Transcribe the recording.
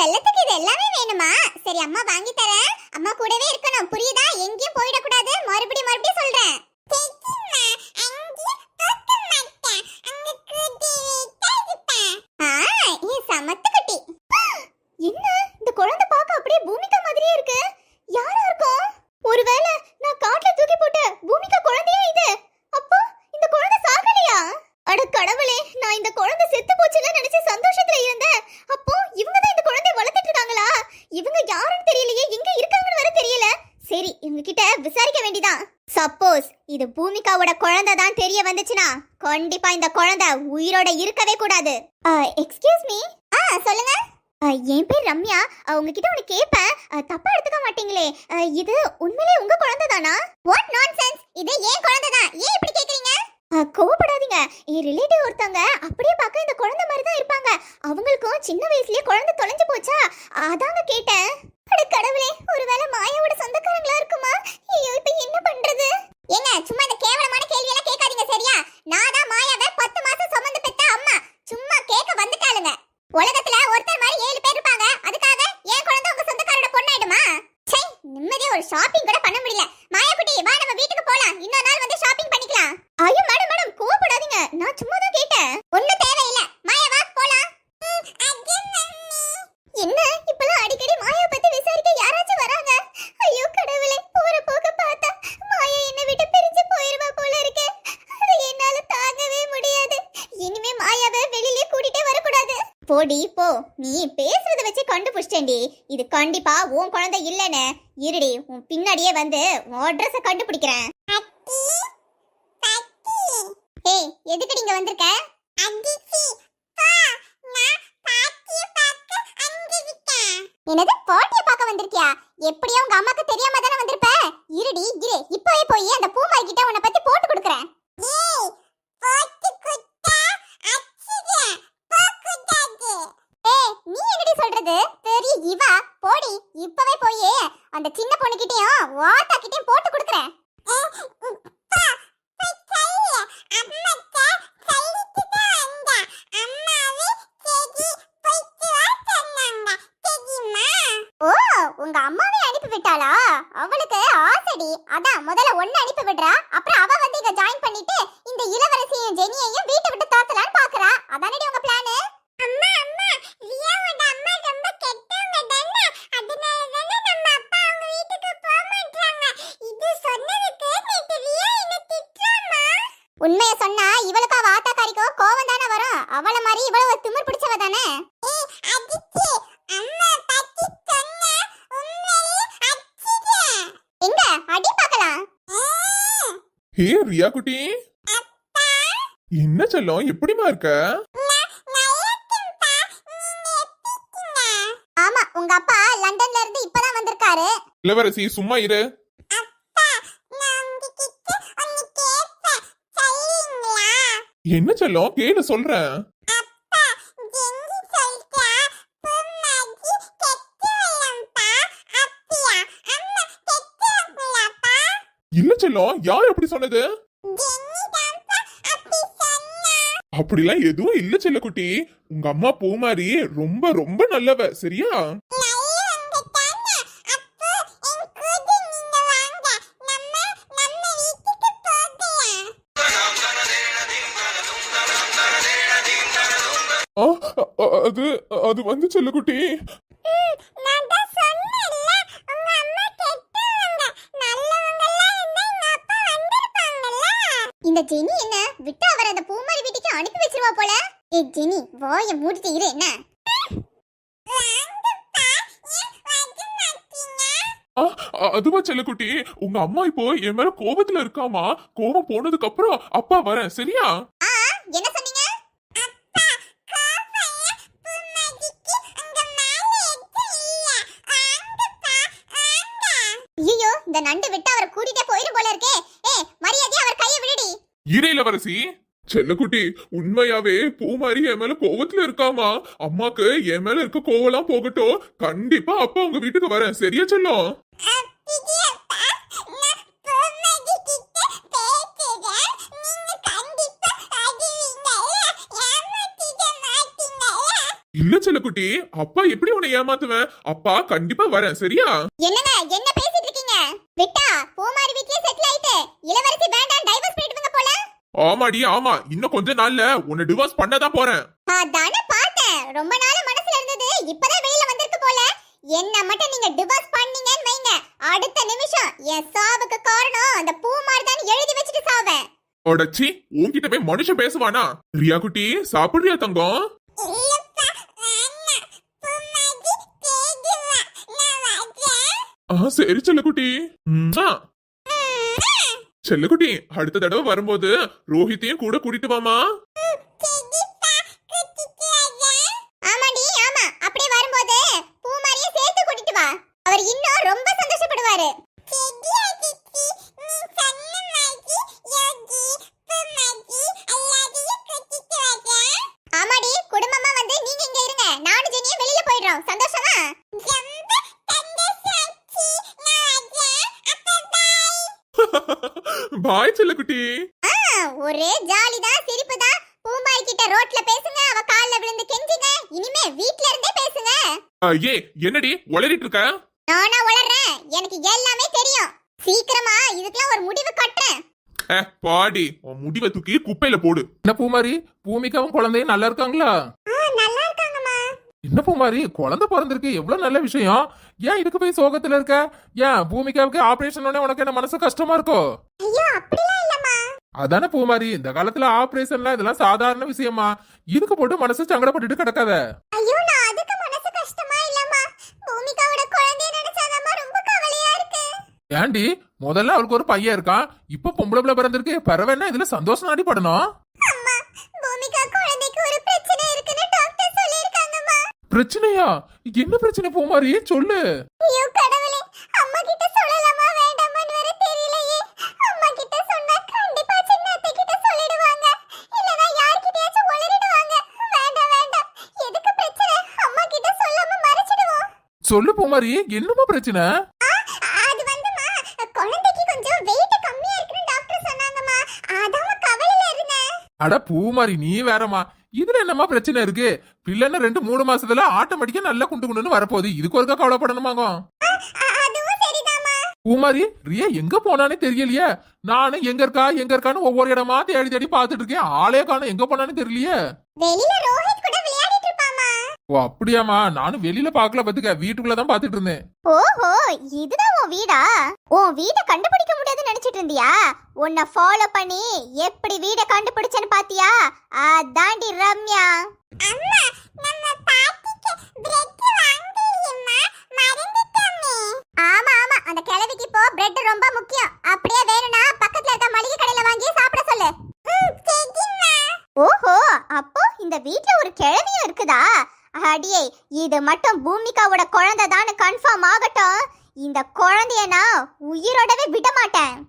செல்லத்துக்கு இது எல்லாமே வேணுமா? சரி அம்மா வாங்கி தரேன். அம்மா கூடவே இருக்கணும். புரியுதா? எங்கேயும் போயிடக்கூடாது. மறுபடியும் மறுபடியும் சொல்றேன் ஆ, என் சமத்து குட்டி. என்ன இந்த குழந்தை பார்க்க அப்படியே பூமிகா மாதிரியே இருக்கு யாரா இருக்கும் ஒருவேளை நான் காட்டுல தூக்கி போட்ட பூமிகா குழந்தையா இது அப்போ இந்த குழந்தை சாகலையா அட கடவுளே நான் இந்த குழந்தை செத்து போச்சுன்னு நினைச்சு சந்தோஷத்துல இருந்தேன் அப்போ இவங்க தான் இந்த குழந்தைய வளர்த்துட்டு இருக்காங்களா இவங்க யாருன்னு தெரியலையே எங்க இருக்காங்கன்னு வேற தெரியல சரி இவங்க கிட்ட விசாரிக்க வேண்டிதான் சப்போஸ் இது பூமிகாவோட குழந்தை தான் தெரிய வந்துச்சுன்னா கண்டிப்பா இந்த குழந்தை உயிரோட இருக்கவே கூடாது. எக்ஸ்கியூஸ் மீ ஆ சொல்லுங்க. என் பேர் ரம்யா. உங்ககிட்ட ஒன்று கேட்பேன் தப்பா எடுத்துக்க மாட்டீங்களே. இது உண்மையிலே உங்க குழந்தை தானா? வாட் நான்சென்ஸ் இது ஏன் குழந்தை தான். ஏன் இப்படி கேக்குறீங்க? கோவப்படாதீங்க. என் ரிலேட்டிவ் ஒருத்தவங்க அப்படியே பார்க்க இந்த குழந்தை மாதிரி தான் இருப்பாங்க. அவங்களுக்கும் சின்ன வயசுலயே குழந்தை தொலைஞ்சு போச்சா? அதாங்க கேட்டேன். ஷாப்பிங் நீ பேசுறத வச்சு கண்டுபிடிச்சிட்டேன்டி. இது கண்டிப்பா உன் குழந்தை இல்லைன்னு. இருடி உன் பின்னாடியே வந்து உன் அட்ரஸ கண்டுபிடிக்கிறேன். ஏய் எதுக்கு நீங்க வந்திருக்க? என்னது பாட்டிய பார்க்க வந்திருக்கியா? எப்படியோ உங்க அம்மாக்கு தெரியாம தானே வந்திருப்ப? இருடி இரு இப்பவே போய் அந்த பூமாரி கிட்ட உன்னை பத்தி போட்டு கொடுக்குறேன். சொல்றது பெரிய இவா போடி. இப்பவே போய். அந்த சின்ன பொண்ணுகிட்டயும் வாத்தா கிட்டயும் போட்டு கொடுக்குறேன். ஓ உங்க அம்மாவே அனுப்பி விட்டாளா? அவளுக்கு ஆசடி. அதான் முதல்ல ஒண்ணு அனுப்பி விடுறா. அப்புறம் அவ வந்து இங்க ஜாயின் பண்ணிட்டு இந்த இளவரசியும் ஜெனியையும் வீட்டை விட்டு தாத்தலான்னு பாக்குறா அதானடி உங்க பிளான் அம்மா அம்மா ரியாவோட அம்மா ரொம்ப கெட்டவங்க தானே அதனால தானே நம்ம அப்பா அவங்க வீட்டுக்கு போக மாட்டாங்க இது சொன்னதுக்கு நேத்து ரியா என்ன திட்டுறாமா உண்மைய சொன்னா இவளுக்கு அவ ஆத்தாக்காரிக்கோ கோவம் தானே வரும்? அவள மாதிரி இவள ஒரு திமிர் பிடிச்சவ தானே? எங்க? அடி பார்க்கலாம். ஹே ரியா குட்டி. என்ன செல்லம்? எப்படிமா இருக்க? ஆமா உங்க அப்பா லண்டன்ல இருந்து இப்பதான் வந்திருக்காரு. இளவரசி சும்மா இரு. என்ன செல்லம்? கேளு சொல்றேன் இல்ல செல்லம் யார் அப்படி சொன்னது? அப்படிலாம் எதுவும் இல்ல செல்லக்குட்டி. உங்க அம்மா பூமாரி ரொம்ப ரொம்ப நல்லவ சரியா? அது அது வந்து செல்லக்குட்டி இந்த ஜெனி என்ன விட்டு அவர் அந்த பூமாரி வீட்டுக்கு அனுப்பி வச்சிருவா போல? ஏ ஜெனி வாய மூடிட்டு இரு என்ன? அதுவா செல்லக்குட்டி உங்க அம்மா இப்போ என் மேல கோபத்துல இருக்காமா? கோபம் போனதுக்கு அப்புறம் அப்பா வரேன் சரியா? ஆ என்ன இந்த நண்டு விட்டு அவரை கூட்டிட்டே போயிடும் போல இருக்கே. ஏ மரியாதையா அவர் கையை விடுடி. இரு இளவரசி செல்லக்குட்டி உண்மையாவே பூமாரி என் மேல கோவத்துல இருக்காமா? அம்மாக்கு என் மேல இருக்க கோவம்லாம் போகட்டும். கண்டிப்பா அப்பா உங்க வீட்டுக்கு வரேன். சரியா செல்லம்? இல்ல செல்லக்குட்டி. அப்பா எப்படி உன்னை ஏமாத்துவேன்? அப்பா கண்டிப்பா வரேன். சரியா? என்னங்க என்ன விட்டா பூமாரி வீட்லயே செட்டில் ஆயிட்டு. இளவரசி வேண்டாம் டைவர்ஸ் பண்ணிடுவீங்க போல. ஆமாடி ஆமா. இன்னும் கொஞ்ச நாள்ல உன்னை டிவோர்ஸ் பண்ணதான் போறேன். அதானே பார்த்தேன். ரொம்ப நாள் மனசுல இருந்தது. இப்பதான் வெளியில வந்திருக்கு போல. என்ன மட்டும் நீங்க டிவோர்ஸ் பண்ணீங்கன்னு வைங்க. அடுத்த நிமிஷம் என் சாவுக்கு காரணம் அந்த பூமாரி தான் எழுதி வச்சுட்டு சாவேன். உடச்சி உன்கிட்ட போய் மனுஷன் பேசுவானா? ரியா குட்டி சாப்பிடுறியா தங்கம்? ஆ சரி செல்லக்குட்டி. செல்லக்குட்டி அடுத்த தடவை வரும்போது ரோஹித்தையும் கூட கூட்டிட்டு வாமா ஆமாடி பாய் செல்லக்குட்டி ஒரே ஜாலிதான் சிரிப்புதான். பூம்பாய் கிட்ட ரோட்ல பேசுங்க அவ கால்ல விழுந்து கெஞ்சுங்க. இனிமே வீட்ல இருந்தே பேசுங்க. ஏ என்னடி உளறிட்டு இருக்க? நானா வளர்றேன் எனக்கு எல்லாமே தெரியும். சீக்கிரமா இதுக்கெல்லாம் ஒரு முடிவு கட்டுறேன். பாடி உன் முடிவை தூக்கி குப்பையில போடு. என்ன பூமாரி? பூமிக்காவும் குழந்தையும் நல்லா இருக்காங்களா? என்ன பூமாரி? குழந்தை பிறந்திருக்கு எவ்வளவு நல்ல விஷயம். ஏன் இதுக்கு போய் சோகத்துல இருக்க? ஏன் பூமிக்காவுக்கு ஆபரேஷன் உடனே உனக்கு என்ன மனசு கஷ்டமா இருக்கோ? ஐயோ அப்படிலாம் இல்லம்மா. அதானே பூமாரி இந்த காலத்துல ஆபரேஷன்லாம் இதெல்லாம் சாதாரண விஷயமா. இதுக்கு போட்டு மனசு சங்கடப்பட்டுட்டு கிடக்காத. ஐயோ நான் அதுக்கு மனசு கஷ்டமா இல்லம்மா. பூமிகாவோட குழந்தைய நினைச்சாதாம்மா ரொம்ப கவலையா இருக்கு. ஏண்டி முதல்ல அவளுக்கு ஒரு பையன் இருக்கான். இப்ப பொம்பளை பிள்ளை பிறந்திருக்கு. பரவாயில்ல இதுல சந்தோஷம் நாடி படணும் அம்மா பூமிகா குழந்தைக்கு ஒரு பிரச்சனை இருக்குன்னு டாக்டர் சொல்லிருக்காங்கம்மா பிரச்சனையா? என்ன பிரச்சனை பூமாரி? சொல்லு. ஐயோ கடவுளே சொல்லு பூமாரி என்னமா பிரச்சனை? அது வந்துமா குழந்தைக்கு கொஞ்சம் வெயிட் கம்மியா இருக்குன்னு டாக்டர் சொன்னாங்கம்மா. அதான் கவலையில இருந்தேன். அட பூமாரி நீ வேறம்மா. இதுல என்னம்மா பிரச்சனை இருக்கு? பிள்ளைன்னு ரெண்டு மூணு மாசத்துல ஆட்டோமேட்டிக்கா நல்லா குண்டு குண்டுன்னு வரப்போகுது. இதுக்கு ஒருக்கா கவலைப்படணுமாங்க பூமாரி ரியா எங்க போனானே தெரியலையே? நானும் எங்க இருக்கா எங்க இருக்கான்னு ஒவ்வொரு இடமா தேடி தேடி பார்த்துட்டு இருக்கேன். ஆளே காணும் எங்க போனான்னு தெரியலையே? வெளியில ஓ அப்படியாம்மா. நானும் வெளியில பார்க்கல பாத்துக்க வீட்டுக்குள்ளதான் பார்த்துட்டு இருந்தேன். ஓஹோ இதுதான் உன் வீடா? உன் வீடை கண்டுபிடிக்க முடியாதுன்னு நினைச்சிட்டு இருந்தியா? உன்னை ஃபாலோ பண்ணி எப்படி வீடை கண்டுபிடிச்சேன்னு பாத்தியா? அதாண்டி ரம்யா. அம்மா நம்ம பாட்டிக்கு பிரெட் வாங்கியம்மா மறந்துட்டோமே. ஆமா ஆமா. அந்த கிழவிக்கு இப்போ பிரெட் ரொம்ப முக்கியம். அப்படியே வேணும்னா பக்கத்துல இருக்க மளிகை கடையில வாங்கி சாப்பிட சொல்லு ஓஹோ அப்போ இந்த வீட்ல ஒரு கிழவியும் இருக்குதா அடியே இது மட்டும் பூமிகாவோட குழந்தை கன்ஃபார்ம் ஆகட்டும். இந்த குழந்தைய நான் உயிரோடவே விட மாட்டேன்